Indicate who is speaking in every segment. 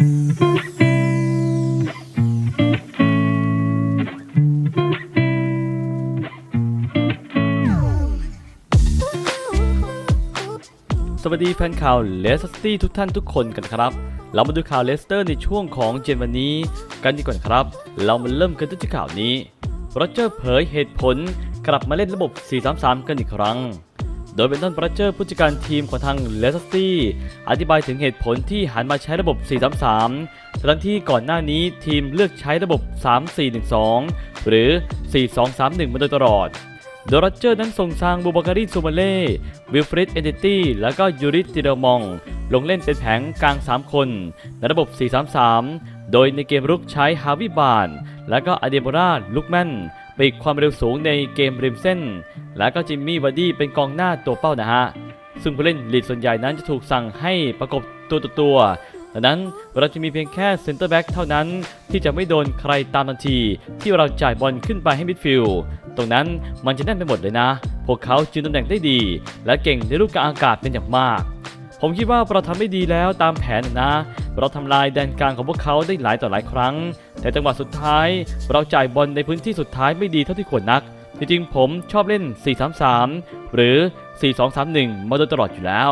Speaker 1: สวัสดีแฟนข่าวเลสเตอร์ทุกท่านทุกคนกันครับ เรามาดูข่าวเลสเตอร์ในช่วงของเจนวันนี้ กันดีกว่าครับ เรามาเริ่มกันที่ข่าวนี้โรเจอร์เผยเหตุผลกลับมาเล่นระบบ 433 กันอีกครั้ง โดยเป็นต้นโรเจอร์ผู้จัดการทีมของทางเลสเตอร์อธิบายถึงเหตุผลที่หันมาใช้ระบบ 433 ทั้งที่ก่อนหน้านี้ทีมเลือกใช้ระบบ 3412 หรือ 4231 มาโดยตลอดโดยโรเจอร์นั้นส่งทางบูบาการีซูมาเล่ วิลฟริดเอนติตี้ และก็ยูริติเดมอง ลงเล่นเป็นแผงกลาง 3 คน ในระบบ 433 โดยในเกมรุกใช้ฮาวิบาน และก็อเดโบราลุกแมน ปีกความเร็วสูงในเกมริมเส้น และก็จิมมี่วาร์ดี้เป็นกองหน้าตัวเป้านะฮะ ซึ่งผู้เล่นลีดส่วนใหญ่นั้นจะถูกสั่งให้ประกบตัวต่อตัวดังนั้นเราจะมีเพียงแค่เซนเตอร์แบ็กเท่านั้น ที่จะไม่โดนใครตามทันที ที่เราจ่ายบอลขึ้นไปให้มิดฟิลด์ตรงนั้นมันจะแน่นไปหมดเลยนะ พวกเขาจืนตำแหน่งได้ดี และเก่งในลูกกลางอากาศเป็นอย่างมาก ผมคิดว่าเราทำได้ดีแล้วตามแผนนะ เราทำลายแดนกลางของพวกเขาได้หลายต่อหลายครั้ง แต่จังหวะสุดท้าย เราจ่ายบอลในพื้นที่สุดท้ายไม่ดีเท่าที่ควรนัก จริงๆ ผมชอบเล่น 4-3-3 หรือ 4-2-3-1 มาโดยตลอดอยู่แล้ว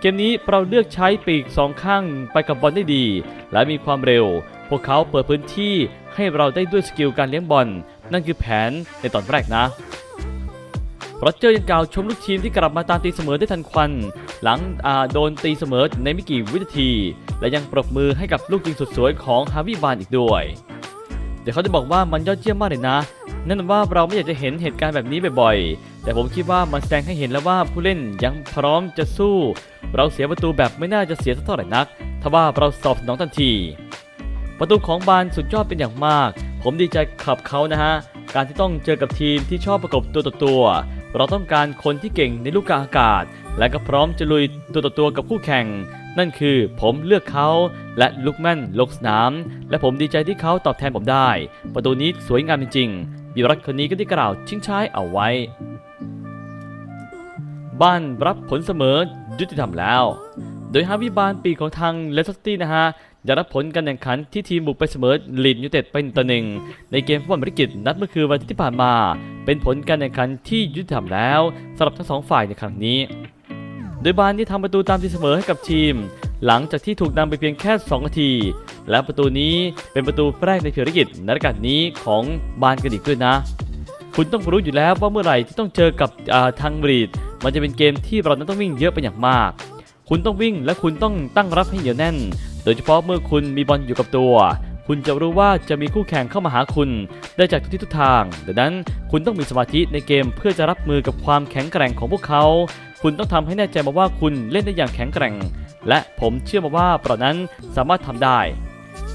Speaker 1: เกมนี้เราเลือกใช้ปีกสองข้างไปกับบอลได้ดี และมีความเร็ว พวกเขาเปิดพื้นที่ให้เราได้ด้วยสกิลการเลี้ยงบอล นั่นคือแผนในตอนแรกนะ โรเจอร์ยังกล่าวชมลูกทีมที่กลับมาตามตีเสมอได้ทันควัน หลังโดนตีเสมอในไม่กี่วินาที และยังปรบมือให้กับลูกยิงสุดสวยของฮาวิบานอีกด้วย เดี๋ยวเขาจะบอกว่ามันยอดเยี่ยมมากเลยนะนั่นว่าเราไม่อยากจะเห็นเหตุการณ์แบบนี้บ่อยๆ แต่ผมคิดว่ามันแสดงให้เห็นแล้วว่าผู้เล่นยังพร้อมจะสู้ เราเสียประตูแบบไม่น่าจะเสียสักเท่าไหร่นักทว่าเราสอบสนองทันที ประตูของบานสุดยอดเป็นอย่างมาก ผมดีใจขับเขานะฮะ การที่ต้องเจอกับทีมที่ชอบประกบตัวต่อตัว เราต้องการคนที่เก่งในลูกกาอากาศ และก็พร้อมจะลุยตัวต่อตัวกับคู่แข่ง นั่นคือผมเลือกเขาและลุกแม่นลงสนาม และผมดีใจที่เขาตอบแทนผมได้ ประตูนี้สวยงามจริงๆบิรัตคนนี้ก็ได้กล่าวชิงช้ายเอาไว้ บ้านรับผลเสมอยุติธรรมแล้ว โดยฮาวิบานปีของทางเลสตี้นะฮะ จะรับผลการแข่งขันที่ทีมบุกไปเสมอลีดยูเต็ดเป็นต่อหนึ่งในเกมฟุตบอลบริกิตนัดเมื่อคืนวันที่ผ่านมา เป็นผลการแข่งขันที่ยุติธรรมแล้วสำหรับทั้งสองฝ่ายในครั้งนี้ โดยบานที่ทำประตูตามตีเสมอให้กับทีม หลังจากที่ถูกนำไปเพียงแค่ 2 นาที และประตูนี้เป็นประตูแรกในภารกิจในรายการนี้ของบานกันอีกด้วยนะ คุณต้องรู้อยู่แล้วว่าเมื่อไหร่ที่ต้องเจอกับทางบรีดมันจะเป็นเกมที่เรานั้นต้องวิ่งเยอะเป็นอย่างมาก คุณต้องวิ่งและคุณต้องตั้งรับให้เหนียวแน่น ดยเฉพาะเมื่อคุณมีบอลอยู่กับตัว คุณจะรู้ว่าจะมีคู่แข่งเข้ามาหาคุณ ได้จากทุกทิศทุกทาง ดังนั้นคุณต้องมีสมาธิในเกมเพื่อจะรับมือกับความแข็งแกร่งของพวกเขา คุณต้องทำให้แน่ใจมาว่าคุณเล่นได้อย่างแข็งแกร่ง และผมเชื่อมาว่าเปรานั้นสามารถทำได้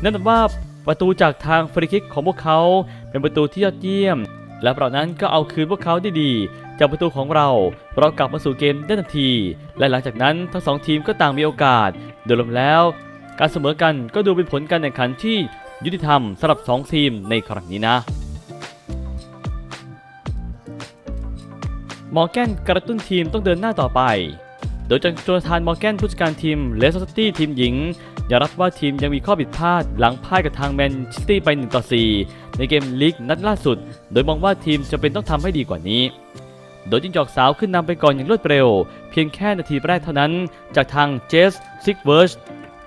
Speaker 1: นั่นว่าประตูจากทางฟรีคิกของพวกเขา เป็นประตูที่ยอดเยี่ยม และเรานั้นก็เอาคืนพวกเขาได้ดีจากประตูของเรา เรากลับมาสู่เกมได้ทันที และหลังจากนั้นทั้งสองทีมก็ต่างมีโอกาส โดยรวมแล้ว การเสมอกันก็ดูเป็นผลการแข่งขันที่ยุติธรรมสำหรับ 2 ทีมในครั้งนี้นะ มอร์แกนกระตุ้นทีมต้องเดินหน้าต่อไป โดยจากโจนาธานมอร์แกนผู้จัดการทีมเลสเตอร์ตี้ทีมหญิงยอมรับว่าทีมยังมีข้อผิดพลาดหลังพ่ายกับทางแมนซิตี้ไป1ต่อ4ในเกมลีกนัดล่าสุด โดยมองว่าทีมจะเป็นต้องทำให้ดีกว่านี้ โดยจิงจอกสาวขึ้นนำไปก่อนอย่างรวดเร็ว เพียงแค่นาทีแรกเท่านั้น จากทางเจสซิกเวิร์ช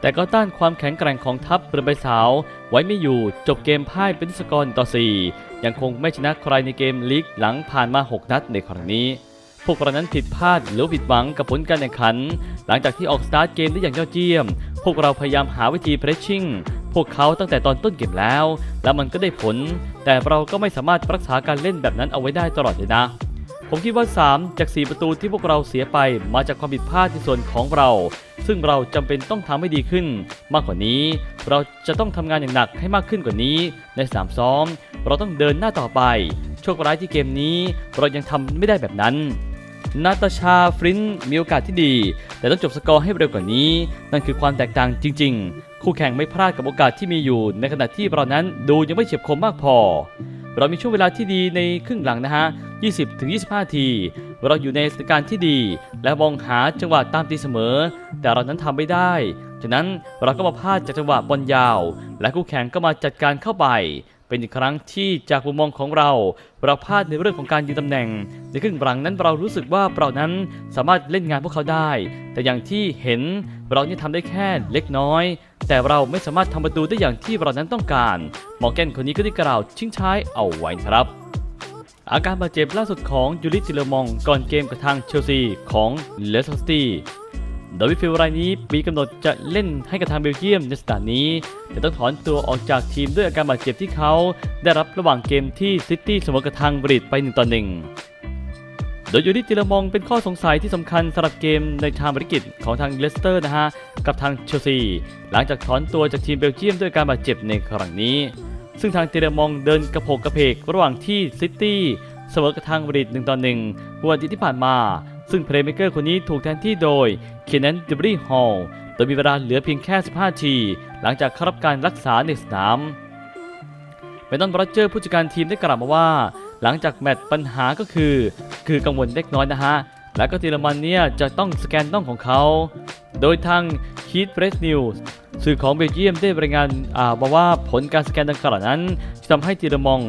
Speaker 1: แต่ก็ต้านความแข็งแกร่งของทัพเรือใบสาว ไว้ไม่อยู่จบเกมพ่ายเป็นสกอร์ต่อ 4 ยังคงไม่ชนะใครในเกมลีกหลังผ่านมา 6 นัดในครั้งนี้ พวกเรานั้นผิดพลาดหรือผิดหวังกับผลการแข่งขัน หลังจากที่ออกสตาร์ทเกมได้อย่างยอดเยี่ยม พวกเราพยายามหาวิธีเพรสชิ่งพวกเขาตั้งแต่ตอนต้นเกมแล้ว และมันก็ได้ผล แต่เราก็ไม่สามารถรักษาการเล่นแบบนั้นเอาไว้ได้ตลอดเลยนะ ผมคิดว่า 3 จาก 4 ประตูที่พวกเราเสียไปมาจากความผิดพลาดในส่วนของเรา ซึ่งเราจำเป็นต้องทำให้ดีขึ้น มากกว่านี้ เราจะต้องทำงานอย่างหนักให้มากขึ้นกว่านี้ ในสนามซ้อม เราต้องเดินหน้าต่อไป โชคร้ายที่เกมนี้ เรายังทำไม่ได้แบบนั้นนาตาชาฟรินมีโอกาสที่ดี แต่ต้องจบสกอร์ให้เร็วกว่านี้ นั่นคือความแตกต่างจริง ๆ คู่แข่งไม่พลาดกับโอกาสที่มีอยู่ ในขณะที่เรานั้นดูยังไม่เฉียบคมมากพอ เรามีช่วงเวลาที่ดีในครึ่งหลังนะฮะ 20-25 ที เราอยู่ในสถานการณ์ที่ดี และมองหาจังหวะตามตีเสมอ แต่เรานั้นทำไม่ได้ ฉะนั้นเราก็มาพลาดจากจังหวะบอลยาว และคู่แข่งก็มาจัดการเข้าไป เป็นอีกครั้งที่จากมุมมองของเราเราพลาดในเรื่องของการยืนตำแหน่ง ในครึ่งหลังนั้นเรารู้สึกว่าเรานั้นสามารถเล่นงานพวกเขาได้ แต่อย่างที่เห็นเรานี่ทำได้แค่เล็กน้อย แต่เราไม่สามารถทำประตูได้อย่างที่เรานั้นต้องการมอร์แกนคนนี้ก็ได้กล่าวชิงช้ายเอาไว้ครับ อาการบาดเจ็บล่าสุดของยูริติเลอมองก่อนเกมกับทางเชลซีของเลสเตอร์ซิตี้ โดยวิฟิลรายนี้มีกำหนดจะเล่นให้กับทางเบลเยียมในสัปดาห์นี้แต่ต้องถอนตัวออกจากทีมด้วยอาการบาดเจ็บที่เขาได้รับระหว่างเกมที่ซิตี้เสมอกับทางบริดไป1ต่อ1โดยยูริติลมองเป็นข้อสงสัยที่สำคัญสำหรับเกมในทางบริกิตของทางเลสเตอร์นะฮะกับทางเชลซีหลังจากถอนตัวจากทีมเบลเยียมด้วยการบาดเจ็บในครั้งนี้ ซึ่งทางเตเลมองเดินกระโผกกระเพกระหว่างที่ซิตี้เสมอกับทางบริด1ต่อ1วันที่ผ่านมา ซึ่งเพลย์เมเกอร์คนนี้ถูกแทนที่โดยเคนนันดิบรีฮอลโดยมีเวลาเหลือเพียงแค่ 15 ที หลังจากเข้ารับการรักษาในสนามเบนตันบรัเจอร์ผู้จัดการทีมได้กล่าวมาว่า หลังจากแมตช์ปัญหาก็คือ คือกังวลเล็กน้อยนะฮะ และก็เยอรมันเนี่ยจะต้องสแกนน่องของเขา โดยทางคีตเ p รสนิวสื่อของเบลเยียมได้รายงานอ่ามาว่าผลการสแกนดังกล่าวนั้นจะทำให้เยอรมอง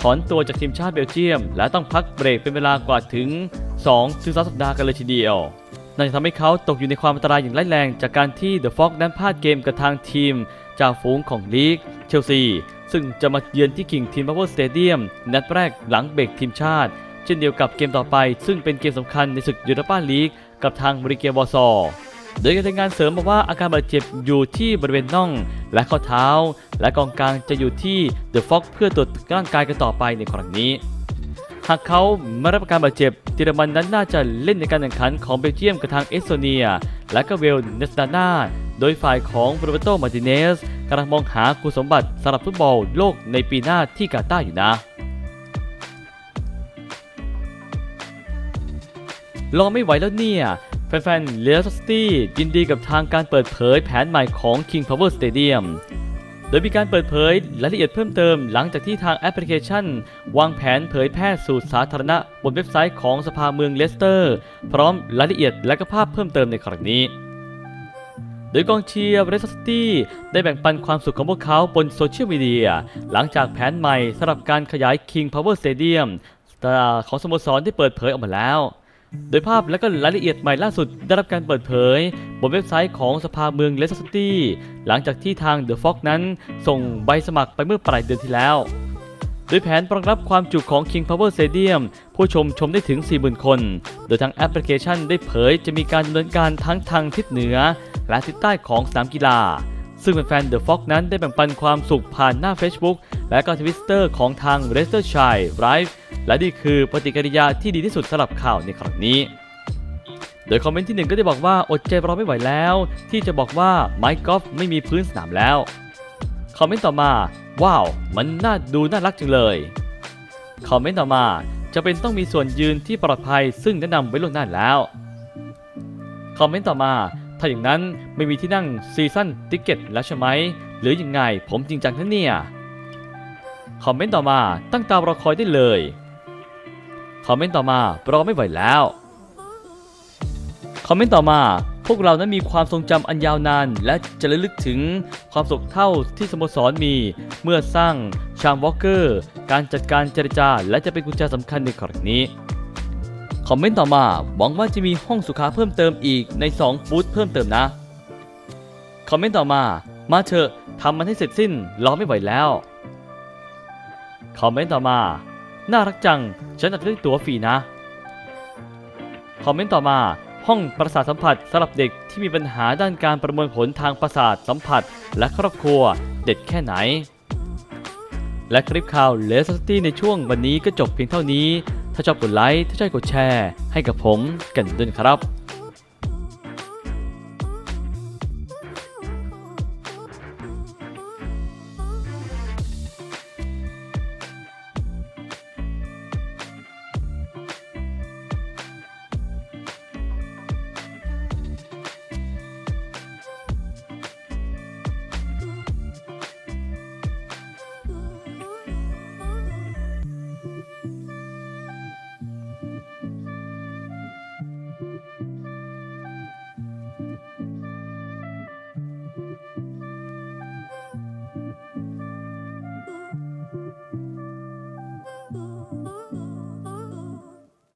Speaker 1: ถอนตัวจากทีมชาติเบลเยียม และต้องพักเบรกเป็นเวลากว่าถึง 2 ถึง 3 สัปดาห์กันเลยทีเดียวนั่นจะทำให้เขาตกอยู่ในความอันตรายอย่างร้ายแรง จากการที่เดอะฟ็อกนั้นพลาดเกมกับทางทีมจากฝูงของลีกเชลซี ซึ่งจะมาเยือนที่คิงทีมพาวเวอร์สเตเดียมนัดแรกหลังเบรกทีมชาติ เช่นเดียวกับเกมต่อไป ซึ่งเป็นเกมสำคัญในศึกยูโรปาลีกกับทางบริเกวอร์ซอโดยการรายงานเสริมบอกว่าอาการบาดเจ็บอยู่ที่บริเวณน่อง และข้อเท้า และกองกลางจะอยู่ที่เดอะฟ็อกเพื่อตรวจร่างกายกันต่อไปในครั้งนี้ หากเขาไม่รับการบาดเจ็บเยอรมันนั้นน่าจะเล่นในการแข่งขันของเบลเยียมกับทางเอสโตเนีย และก็เวลเนสตานาโดยฝ่ายของโรเบโตมาร์ติเนสกำลังมองหาคุณสมบัติสำหรับฟุตบอลโลกในปีหน้าที่กาตาร์อยู่นะ รอไม่ไหวแล้วเนี่ย แฟนๆเลสสตี้ยินดีกับทางการเปิดเผยแผนใหม่ของ King Power Stadium โดยมีการเปิดเผยรายละเอียดเพิ่มเติมหลังจากที่ทางแอปพลิเคชัน วางแผนเผยแพร่สู่สาธารณะบนเว็บไซต์ของสภาเมืองเลสเตอร์ พร้อมรายละเอียดและก็ภาพเพิ่มเติมในครั้งนี้ โดยกองเชียร์เรสตี้ได้แบ่งปันความสุขของพวกเขาบนโซเชียลมีเดียหลังจากแผนใหม่สำหรับการขยาย King Power Stadium ของสโมสรที่เปิดเผยออกมาแล้ว โดยภาพและก็รายละเอียดใหม่ล่าสุดได้รับการเปิดเผย บนเว็บไซต์ของสภาเมืองเลสเตอร์ซิตี้หลังจากที่ทาง The Fox นั้น ส่งใบสมัครไปเมื่อปลายเดือนที่แล้ว โดยแผนรองรับความจุของ King Power Stadium ผู้ชมชมได้ถึง 40,000 คน โดยทางแอปพลิเคชันได้เผยจะมีการดำเนินการทั้งทางทิศเหนือ และทิศใต้ของสนามกีฬา ซึ่งแฟนๆ The Fox นั้นได้แบ่งปันความสุขผ่านหน้า Facebook และก็ทวิตเตอร์ของทาง r e s t e r s h i r e Live และนี่คือปฏิกิริยาที่ดีที่สุดสำหรับข่าวในครั้งนี้ โดยคอมเมนต์ที่หนึ่งก็ได้บอกว่าอดใจรอไม่ไหวแล้ว ที่จะบอกว่าไมค์กอล์ฟไม่มีพื้นสนามแล้ว คอมเมนต์ต่อมา ว้าว มันน่าดูน่ารักจังเลย คอมเมนต์ต่อมาจะเป็นต้องมีส่วนยืนที่ปลอดภัยซึ่งแนะนำไว้ล่วงหน้าแล้ว คอมเมนต์ต่อมา ถ้าอย่างนั้นไม่มีที่นั่งซีซั่นติเก็ตแล้วใช่ไหม หรือยังไงผมจริงจังนะเนี่ย คอมเมนต์ต่อมาตั้งตารอคอยได้เลย คอมเมนต์ต่อมารอไม่ไหวแล้วคอมเมนต์ต่อมา พวกเรานั้นมีความทรงจำอันยาวนาน และจะระลึกถึงความสุขเท่าที่สโมสรมี เมื่อสร้างชามวอลเกอร์ การจัดการเจรจา และจะเป็นกุญแจสำคัญในครั้งนี้ คอมเมนต์ต่อมาหวังว่าจะมีห้องสุขาเพิ่มเติมอีกใน 2ฟูตเพิ่มเติมนะ คอมเมนต์ต่อมา มาเถอะทำมันให้เสร็จสิ้นรอไม่ไหวแล้ว คอมเมนต์ต่อมา น่ารักจัง ฉันอาจจะได้ตั๋วฟรีนะ คอมเมนต์ต่อมา ห้องประสาทสัมผัสสำหรับเด็กที่มีปัญหาด้านการประเมินผลทางประสาทสัมผัส และครอบครัวเด็ดแค่ไหน และคลิปข่าวเลสตี้ในช่วงวันนี้ก็จบเพียงเท่านี้ ถ้าชอบกดไลค์ ถ้าชอบกดแชร์ ให้กับผมกันด้วยครับ